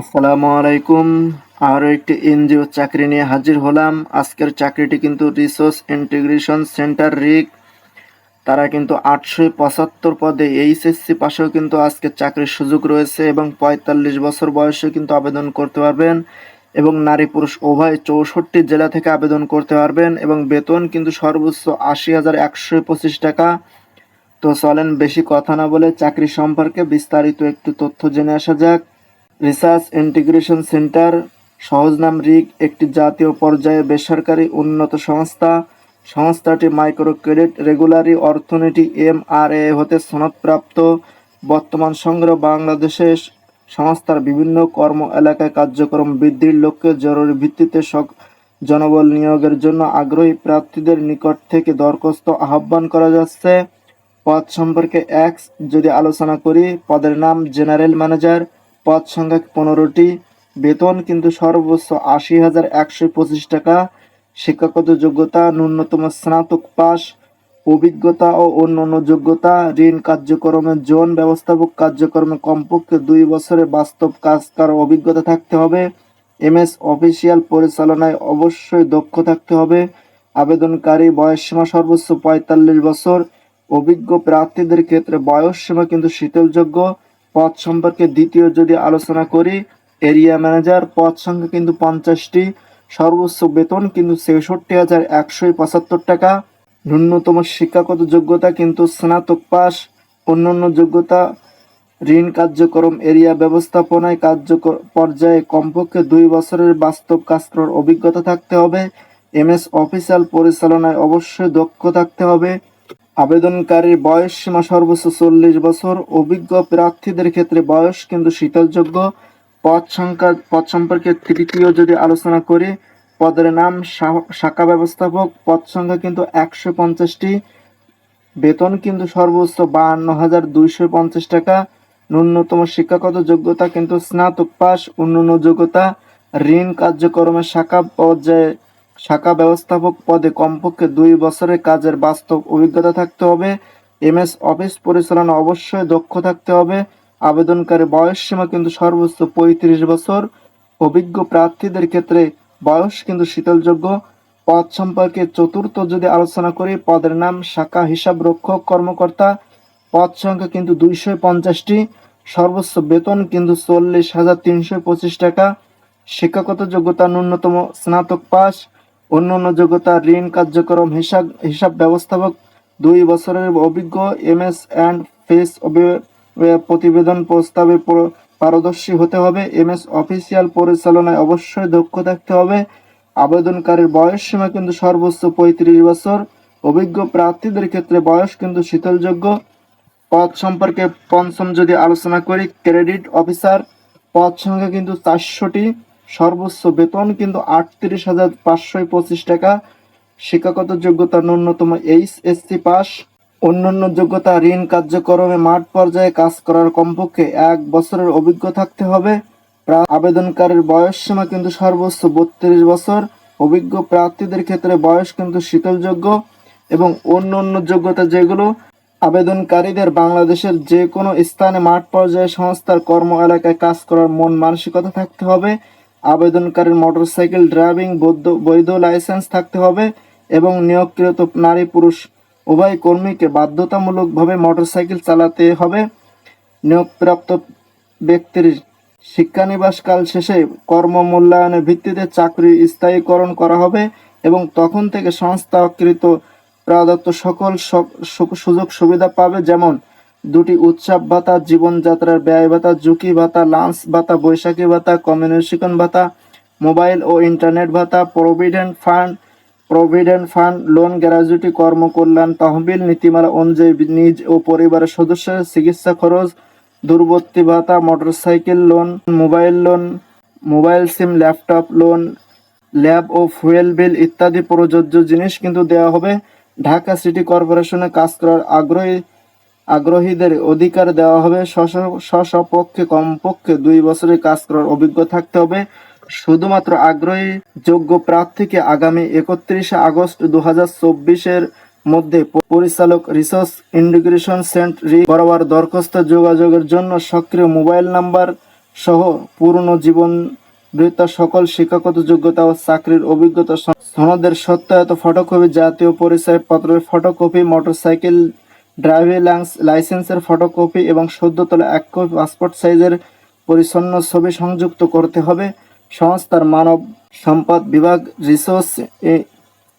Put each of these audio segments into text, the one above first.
আসসালামু আলাইকুম। আরও একটি এনজিও চাকরি নিয়ে হাজির হলাম। আজকের চাকরিটি কিন্তু রিসোর্স ইন্টিগ্রেশন সেন্টার রিক তারা কিন্তু আটশো পঁচাত্তর পদে এইচএসসি পাশেও কিন্তু আজকে চাকরির সুযোগ রয়েছে এবং পঁয়তাল্লিশ বছর বয়সে কিন্তু আবেদন করতে পারবেন এবং নারী পুরুষ উভয় চৌষট্টি জেলা থেকে আবেদন করতে পারবেন এবং বেতন কিন্তু সর্বোচ্চ আশি হাজার একশো পঁচিশ টাকা। তো চলেন বেশি কথা না বলে চাকরি সম্পর্কে বিস্তারিত একটু তথ্য জেনে আসা যাক। রিসার্চ ইন্টিগ্রেশন সেন্টার, সহজ নাম রিগ, একটি জাতীয় পর্যায়ে বেসরকারি উন্নত সংস্থা। সংস্থাটি মাইক্রো ক্রেডিট রেগুলারি অর্থনীতি এম আর এ হতে সনদপ্রাপ্ত। বর্তমান সংগ্রহ বাংলাদেশে সংস্থার বিভিন্ন কর্ম এলাকায় কার্যক্রম বৃদ্ধির লক্ষ্যে জরুরি ভিত্তিতে জনবল নিয়োগের জন্য আগ্রহী প্রার্থীদের নিকট থেকে দরখাস্ত আহ্বান করা যাচ্ছে। পদ সম্পর্কে এক্স যদি আলোচনা করি, পদের নাম জেনারেল ম্যানেজার পদ সংখ্যা পনেরোটি। বেতন কিন্তু সর্বোচ্চ আশি হাজার একশো পঁচিশ টাকা। শিক্ষাগত যোগ্যতা, ন্যূনতম স্নাতক পাস অভিজ্ঞতা ও অন্যান্য যোগ্যতা, ঋণ কার্যক্রমে জোন ব্যবস্থাপক কার্যক্রমে কমপক্ষে দুই বছরের বাস্তব কাজ করার অভিজ্ঞতা থাকতে হবে। এমএস অফিসিয়াল পরিচালনায় অবশ্যই দক্ষ থাকতে হবে। আবেদনকারী বয়সসীমা সর্বোচ্চ পঁয়তাল্লিশ বছর। অভিজ্ঞ প্রার্থীদের ক্ষেত্রে বয়সসীমা কিন্তু শীতলযোগ্য। পদ সম্পর্কে দ্বিতীয় যদি আলোচনা করি এরিয়া ম্যানেজার পদ সংখ্যা কিন্তু পঞ্চাশটি, সর্বোচ্চ বেতন কিন্তু ছেষট্টি হাজার একশো পঁচাত্তর টাকা। ন্যূনতম শিক্ষাগত যোগ্যতা কিন্তু স্নাতক পাস অন্যান্য যোগ্যতা, ঋণ কার্যক্রম এরিয়া ব্যবস্থাপনায় কার্যকর পর্যায়ে কমপক্ষে দুই বছরের বাস্তব কাজ করার অভিজ্ঞতা থাকতে হবে। এমএস অফিসিয়াল পরিচালনায় অবশ্যই দক্ষ থাকতে হবে। আবেদনকারীর বয়স সীমা সর্বোচ্চ চল্লিশ বছর। অভিজ্ঞ প্রার্থীদের ক্ষেত্রে বয়স কিন্তু শীতলযোগ্য। পদ সংখ্যা, পদ সম্পর্কে তৃতীয় যদি আলোচনা করি, পদের নাম শাখা ব্যবস্থাপক। পদ সংখ্যা কিন্তু একশো পঞ্চাশটি। বেতন কিন্তু সর্বোচ্চ বাহান্ন হাজার দুইশো পঞ্চাশ টাকা। ন্যূনতম শিক্ষাগত যোগ্যতা কিন্তু স্নাতক পাস অন্যান্য যোগ্যতা। ঋণ কার্যক্রমের শাখা পর্যায়ে শাখা ব্যবস্থাপক পদে কমপক্ষে দুই বছরের কাজের বাস্তব অভিজ্ঞতা থাকতে হবে। এমএস অফিস পরিচালনা অবশ্যই দক্ষ থাকতে হবে। আবেদনকারী বয়স সীমা কিন্তু সর্বোচ্চ পঁয়ত্রিশ বছর। অভিজ্ঞ প্রার্থীদের ক্ষেত্রে বয়স কিন্তু শীতলযোগ্য। পদ সম্পর্কে চতুর্থ যদি আলোচনা করি, পদের নাম শাখা হিসাব রক্ষক কর্মকর্তা। পদ সংখ্যা কিন্তু দুইশো পঞ্চাশটি। সর্বোচ্চ বেতন কিন্তু চল্লিশ হাজার তিনশো পঁচিশ টাকা। শিক্ষাগত যোগ্যতা ন্যূনতম স্নাতক পাস অন্যান্য যোগ্যতা, ঋণ কার্যক্রম, হিসাব হিসাব ব্যবস্থাপক, দুই বছরের অভিজ্ঞ, এমএস অ্যান্ড ফেস প্রতিবেদন প্রস্তাবে পারদর্শী হতে হবে। এমএস অফিসিয়াল পরিচালনায় অবশ্যই দক্ষ থাকতে হবে। আবেদনকারীর বয়স সীমা কিন্তু সর্বোচ্চ পঁয়ত্রিশ বছর। অভিজ্ঞ প্রার্থীদের ক্ষেত্রে বয়স কিন্তু শীতলযোগ্য। পদ সম্পর্কে পঞ্চম যদি আলোচনা করি, ক্রেডিট অফিসার, পদ সংখ্যা কিন্তু চারশোটি। সর্বোচ্চ বেতন কিন্তু আটত্রিশ হাজার পাঁচশো পঁচিশ টাকা। শিক্ষাগত যোগ্যতা ন্যূনতম এইচ এসসি পাস। অন্যান্য যোগ্যতা ঋণ কার্যক্রমে মাঠ পর্যায়ে কাজ করার কমপক্ষে এক বছরের অভিজ্ঞ থাকতে হবে। আবেদনকারীর বয়স সীমা কিন্তু সর্বোচ্চ বত্রিশ বছর। অভিজ্ঞ প্রার্থীদের ক্ষেত্রে বয়স কিন্তু শীতলযোগ্য এবং অন্য অন্য যোগ্যতা যেগুলো, আবেদনকারীদের বাংলাদেশের যে কোনো স্থানে মাঠ পর্যায়ে সংস্থার কর্ম এলাকায় কাজ করার মন মানসিকতা থাকতে হবে। আবেদনকারীর মোটরসাইকেল, ড্রাইভিং, বৈধ লাইসেন্স থাকতে হবে এবং নিয়োগকৃত নারী পুরুষ উভয় কর্মীকে বাধ্যতামূলকভাবে মোটরসাইকেল চালাতে হবে। নিয়োগপ্রাপ্ত ব্যক্তির শিক্ষানিবাসকাল শেষে কর্ম মূল্যায়নের ভিত্তিতে চাকরি স্থায়ীকরণ করা হবে এবং তখন থেকে সংস্থাকৃত প্রদত্ত সকল সুযোগ সুবিধা পাবে। যেমন দুটি উৎসব ভাতা, জীবনযাত্রার ব্যয় ভাতা, ঝুঁকি ভাতা, লাঞ্চ ভাতা, বৈশাখী ভাতা কমিউনিকেশন ভাতা মোবাইল ও ইন্টারনেট ভাতা provident fund provident fund loan gratuity কর্মকল্যাণ, তহবিল, নীতিমালা অনুযায়ী নিজ ও পরিবারের সদস্যের চিকিৎসা খরচ, দূরবর্তী ভাতা motorcycle loan mobile loan mobile sim laptop loan lab ও ফুয়েল বিল ইত্যাদি প্রযোজ্য জিনিস কিন্তু দেওয়া হবে। ঢাকা সিটি কর্পোরেশনে কাজ করার আগ্রহী আগ্রহীদের অধিকার দেওয়া হবে। স্বপক্ষে কমপক্ষে দুই বছরের কাজ করার অভিজ্ঞ থাকতে হবে। শুধুমাত্র আগ্রহী যোগ্য প্রার্থীকে আগামী একত্রিশে আগস্ট দু হাজার মধ্যে পরিচালক রিসোর্স ইন্টিগ্রেশন সেন্ট রি বরাবর দরখাস্ত যোগাযোগের জন্য সক্রিয় মোবাইল নাম্বার সহ পূর্ণ জীবন বৃত্তার সকল শিক্ষাগত যোগ্যতা ও চাকরির অভিজ্ঞতা সনদের সত্যায়িত ফটোকপি, জাতীয় পরিচয় পত্রের ফটোকপি, মোটরসাইকেল ড্রাইভিং লাইস- লাইসেন্সের ফটোকপি এবং সদ্য তোলা এক কপি পাসপোর্ট সাইজের পরিচ্ছন্ন ছবি সংযুক্ত করতে হবে। সংস্থার মানব সম্পদ বিভাগ রিসোর্স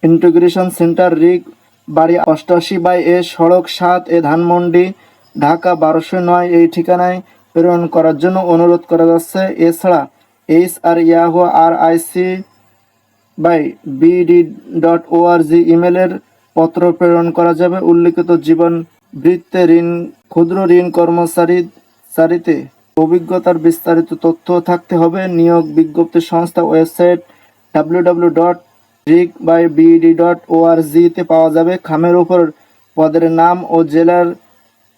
ইন্টিগ্রেশন সেন্টার রিগ বাড়ি অষ্টাশি বাই এ সড়ক সাত এ ধানমন্ডি, ঢাকা বারোশো নয় এই ঠিকানায় প্রেরণ করার জন্য অনুরোধ করা যাচ্ছে। এছাড়া H R Yahoo R I C by BD dot org ইমেলের পত্র প্রেরণ করা যাবে। উল্লিখিত জীবন বৃত্তে ঋণ, ক্ষুদ্র ঋণ কর্মচারী চারিতে অভিজ্ঞতার বিস্তারিত তথ্য থাকতে হবে। নিয়োগ বিজ্ঞপ্তি সংস্থা website W W dot RIC by BD dot ওআরজিতে পাওয়া যাবে। খামের উপর পদের নাম ও জেলার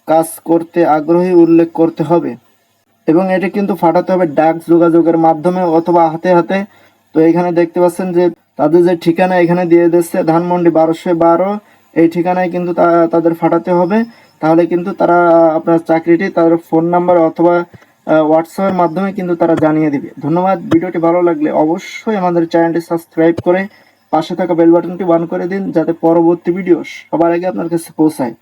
কাজ করতে আগ্রহী উল্লেখ করতে হবে। এবং এটি কিন্তু ফাটাতে হবে ডাক যোগাযোগের মাধ্যমে অথবা হাতে হাতে। তো এখানে দেখতে পাচ্ছেন যে তাদের যে ঠিকানা এখানে দিয়ে দিচ্ছে, ধানমন্ডি বারোশো বারো, এই ঠিকানায় কিন্তু তাদের ফাটাতে হবে। তাহলে কিন্তু তারা আপনার চাকরিটি তাদের ফোন নাম্বার অথবা হোয়াটসঅ্যাপের মাধ্যমে কিন্তু তারা জানিয়ে দিবে। ধন্যবাদ। ভিডিওটি ভালো লাগলে অবশ্যই আমাদের চ্যানেলটি সাবস্ক্রাইব করে পাশে থাকা বেল বাটনটি করে দিন, যাতে পরবর্তী ভিডিও সবার আগে আপনার কাছে পৌঁছায়।